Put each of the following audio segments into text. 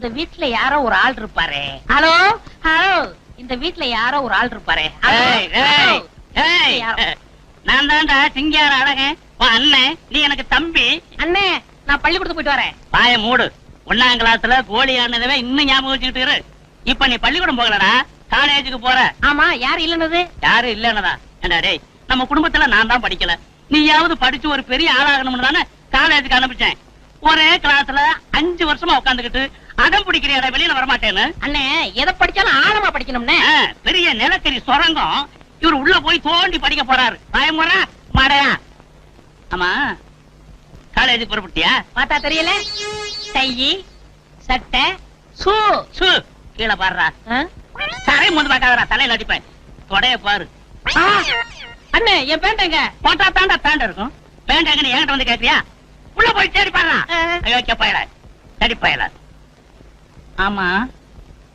இந்த வீட்ல யாரோ ஒரு ஆள் இருப்பாரே. ஹலோ? ஹலோ? இந்த வீட்ல யாரோ ஒரு ஆள் இருப்பாரே. யாரோ. நான் தான்டா சிங்கார அழகன். உன் அண்ணன் நீ எனக்கு தம்பி. அண்ணே நான் பள்ளிக்கூடத்துக்கு போயிட்டு வரேன். பாய மூடு. ஒன்னாம் கிளாஸ்ல கோழி ஆனதவே இன்னும் ஞாபகம் வச்சுக்கிட்டு இரு. இப்ப நீ பள்ளிக்கூடம் போகலடா? காலேஜுக்கு போற. ஆமா யார் இல்லன்னது யாரும் இல்லன்னதா ஏண்டா டேய் நம்ம குடும்பத்துல நான் தான் படிக்கல. நீயாவது படிச்சு ஒரு பெரிய ஆளாகணும்னு தானே காலேஜுக்கு அனுப்பிச்சேன். ஒரே கிளாஸ்ல அஞ்சு வருஷமா உட்காந்துக்கிட்டு அடம் பிடிக்கிறியடா வெளியில வரமாட்டேன்னு? அண்ணே எதை படிச்சாலும் ஆழமா படிக்கணும்னே. பெரிய நிலக்கரி சுரங்கம் இவர் உள்ள போய் தோண்டி படிக்க போறாரு. பயமுறா மாடையா ஆமா காலேஜுக்கு புறப்பட்டியா பார்த்தா தெரியல. டை சட்டை ஷூ. சு கீழே பாடுறா? தரையும் வந்து பார்க்காதடா தலையில அடிப்பேன். தொடைய பாரு. அண்ணே என் பேண்டங்க போட்டா தாண்டா தாண்ட இருக்கும். பேண்ட் எங்க நீ என்கிட்ட வந்து கேட்கறியா? உள்ள போய் தேடி பாடுறா. ஐயோ பயல தேடி பயல ஆமா.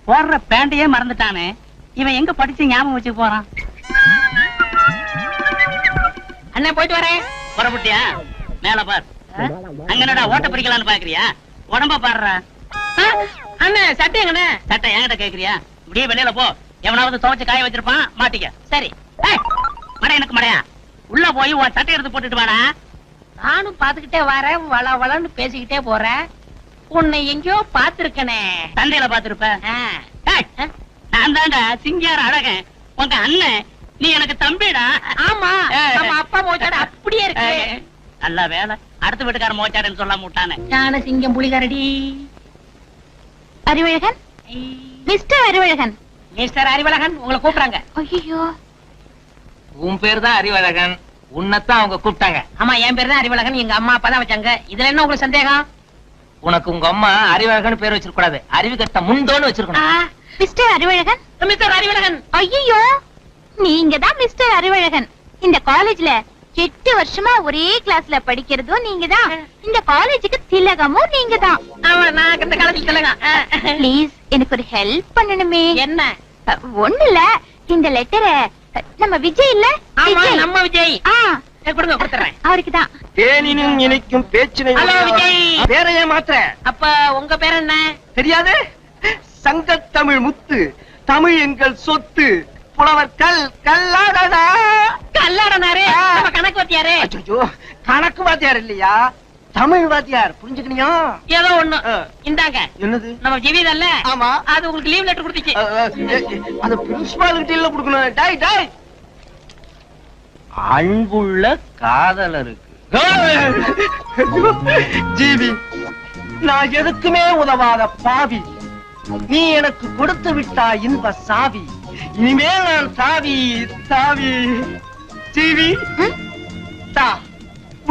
போடுற பேண்டையே மறந்துட்டானே. இவன் எங்க படிச்சு ஞாபகம் வச்சுக்க போறான்? அண்ணே போயிட்டு வரேன். புறப்பட்டியா மேல பார். ஆ? அங்க என்னடா ஓட்ட பிடிக்கலான்னு பாக்குறியா? உடம்ப பாடுறா. ஆ, அண்ணே சட்டை எங்கண்ணே? சட்டை என்கிட்ட கேக்குறியா? இப்படியே வெளியில போ. எவனாவது துவைச்சு காய வச்சிருப்பான் மாட்டிக்க. சரி. ஏய், மடை எனக்கு மடையா? உள்ள போய் உன் சட்டை எடுத்து போட்டுட்டு வாடா. நானும் பாத்துக்கிட்டே வரேன் வள வளன்னு பேசிக்கிட்டே போறேன். உன்னை எங்கேயோ பாத்துருக்கனே சந்தையில பாத்துருப்ப நான் தான்டா சிங்கார அழகன். உங்க அண்ணன். நீ எனக்கு தம்பிடா. ஆமா. நம்ம அப்பா மோச்சாடு அப்படியே இருக்கு. நல்ல வேலை. அடுத்த வீட்டுக்கார மோச்சாடுன்னு சொல்ல முட்டானே ஞான சிங்கம் புலிகரடி. அறிவழகன்? மிஸ்டர் அறிவழகன். மிஸ்டர் அறிவழகன் உங்களை கூப்பிடுறாங்க. ஐயோ உன் பேர் தான் அறிவழகன். உன்னைத்தான் அவங்க கூப்பிட்டாங்க. ஆமா என் பேர் தான் அறிவழகன். எங்க அம்மா அப்பா தான் வச்சாங்க. இதுல என்ன உங்களுக்கு சந்தேகம்? உனக்கு உங்க அம்மா அறிவழகன் பேர் வச்சிருக்க கூடாது அறிவு கட்ட முண்டோன்னு வச்சிருக்கணும். மிஸ்டர் அறிவழகன்? மிஸ்டர் அறிவழகன். ஐயோ நீங்க தான் மிஸ்டர் அறிவழகன். இந்த காலேஜ்ல எட்டு வருஷமா ஒரே கிளாஸ்ல படிக்கிறதும் நீங்க தான் இந்த காலேஜுக்கு திலகமும் நீங்க தான் ஆமா நான் இந்த காலத்துல சொல்லுங்க ப்ளீஸ் எனக்கு ஒரு ஹெல்ப் பண்ணணுமே. என்ன? ஒண்ணு இல்ல இந்த லெட்டரை நம்ம விஜய். இல்ல. நம்ம விஜய். ஆ. ஏ, கொடுங்க கொடுத்துறேன். அவருக்கு தான் தேனினும் இனிக்கும் பேச்சினை ஹலோ, விஜய். மாத்திர அப்ப உங்க பேர் என்ன? தெரியாது? சங்க தமிழ் முத்து தமிழ் எங்கள் சொத்து புலவர் கல் கல்லாடடா கல்லாடனாரு. நம்ம கணக்கு வத்தியாரு. கணக்கு வாத்தியார் இல்லையா? தமிழ் வாத்தியார் புரிஞ்சுக்கணியா ஏதோ ஒண்ணு. இந்தாங்க. என்னது? நம்ம ஜீவிதல்ல ஆமா. அது உங்களுக்கு லீவ் லெட்டர் கொடுத்துச்சு. அது பிரின்சிபால் கிட்ட இல்ல கொடுக்கணும். டாய் டாய். அன்புள்ள காதலருக்கு. ஜீவி நான் எதுக்குமே உதவாத பாவி. நீ எனக்கு கொடுத்து விட்டா இன்ப சாவி. இனிமேல் நான் தாவி தாவி ஜீவி தா.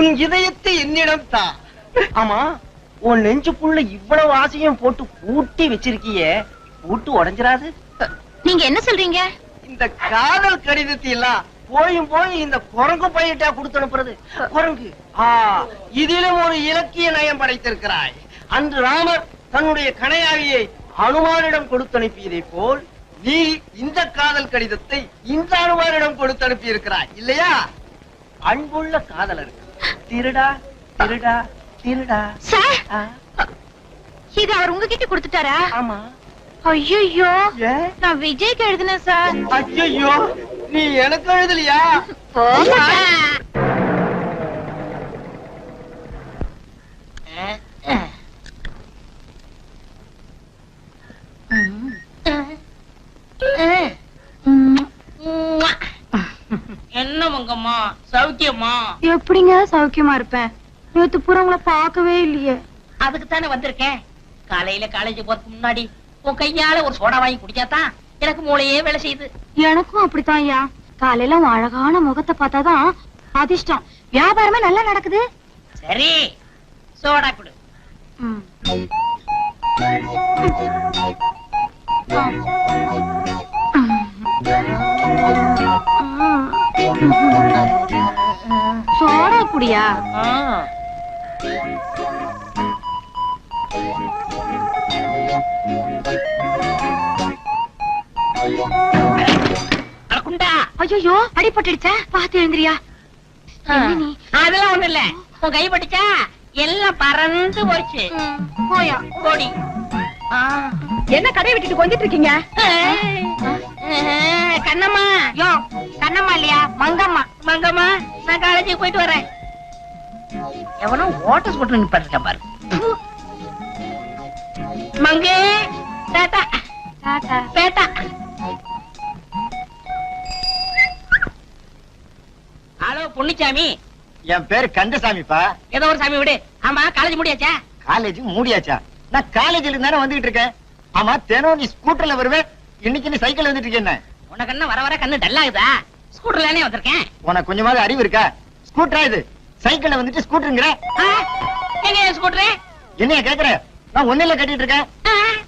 உன் இதயத்தை என்னிடம் தா. ஆமா உன் நெஞ்சுக்குள்ள இவ்வளவு ஆசையும் போட்டு பூட்டி வச்சிருக்கியே பூட்டு உடைஞ்சிராது. நீங்க என்ன சொல்றீங்க? இந்த காதல் கடிதத்தை எல்லாம் போயும் போய் இந்த குரங்கு பையிட்டா கொடுத்து அனுப்புறது. குரங்கு. ஆ இதிலும் ஒரு இலக்கிய நயம் படைத்திருக்கிறாய். அன்று ராமர் தன்னுடைய கணையாவியை அனுமானிடம் கொடுத்து அனுப்பியதை போல் நீ இந்த காதல் கடிதத்தை இந்த அனுமானிடம் கொடுத்து அனுப்பி இருக்கிறாய் இல்லையா? அன்புள்ள காதலருக்கு. திருடா திருடா திருடா. இது அவர் உங்ககிட்ட கொடுத்துட்டாரா? ஆமா. ஐயோ நான் விஜய்க்கு எழுதினேன் சார். ஐயோ நீ எனக்கு எழுதலையா. என்ன உங்கம்மா சௌக்கியமா? எப்படிங்க சௌக்கியமா இருப்பேன்? நேத்து பூரா உங்களை பார்க்கவே இல்லையே. அதுக்கு தானே வந்திருக்கேன். காலையில காலேஜ் போறதுக்கு முன்னாடி உன் கையால ஒரு சோடா வாங்கி குடிச்சாதான் எனக்கு மூளையே வேலை செய்யுது. எனக்கும் அப்படித்தான் ஐயா. காலையில உன் அழகான முகத்தை பார்த்தாதான் அதிர்ஷ்டம். வியாபாரமே நல்லா நடக்குது. சரி சோடா குடு. ம். சோடா குடியா? குண்டா ஐயோ அடிபட்டுடுச்சா பாத்து எழுந்திரியா. அதெல்லாம் ஒண்ணு இல்ல. உன் கை பட்டுச்சா? எல்லாம் பறந்து போச்சு. போயா. கோடி என்ன கடை விட்டுட்டு கொஞ்சிட்டு இருக்கீங்க? கண்ணம்மா. யோ கண்ணம்மா இல்லையா? மங்கம்மா. மங்கம்மா நான் காலேஜுக்கு போயிட்டு வரேன். எவனோ ஓட்ட ஸ்கூட்டர் நிப்பாட்டிருக்கேன் பாரு. மங்கே டாட்டா டாடா பேட்டா. பொன்னிச்சாமி. என் பேரு கந்தசாமிப்பா. ஏதோ ஒரு சாமி விடு. ஆமா காலேஜ் முடியாச்சா? காலேஜ் மூடியாச்சா? நான் காலேஜ்ல தானே வந்துகிட்டு இருக்கேன். ஆமா தினம் நீ ஸ்கூட்டர்ல வருவேன் இன்னைக்கு நீ சைக்கிள் வந்துட்டு இருக்க என்ன? உனக்கு என்ன வர வர கண்ணு டல்லாகுதா ஸ்கூட்டர்லானே வந்திருக்கேன். உனக்கு கொஞ்சமாவது அறிவு இருக்கா? ஸ்கூட்டரா இது? சைக்கிள்ல வந்துட்டு ஸ்கூட்டருங்கிற எங்க ஸ்கூட்டரு என்னைய கேக்குற? நான் ஒன்னில கட்டிட்டு இருக்கேன்.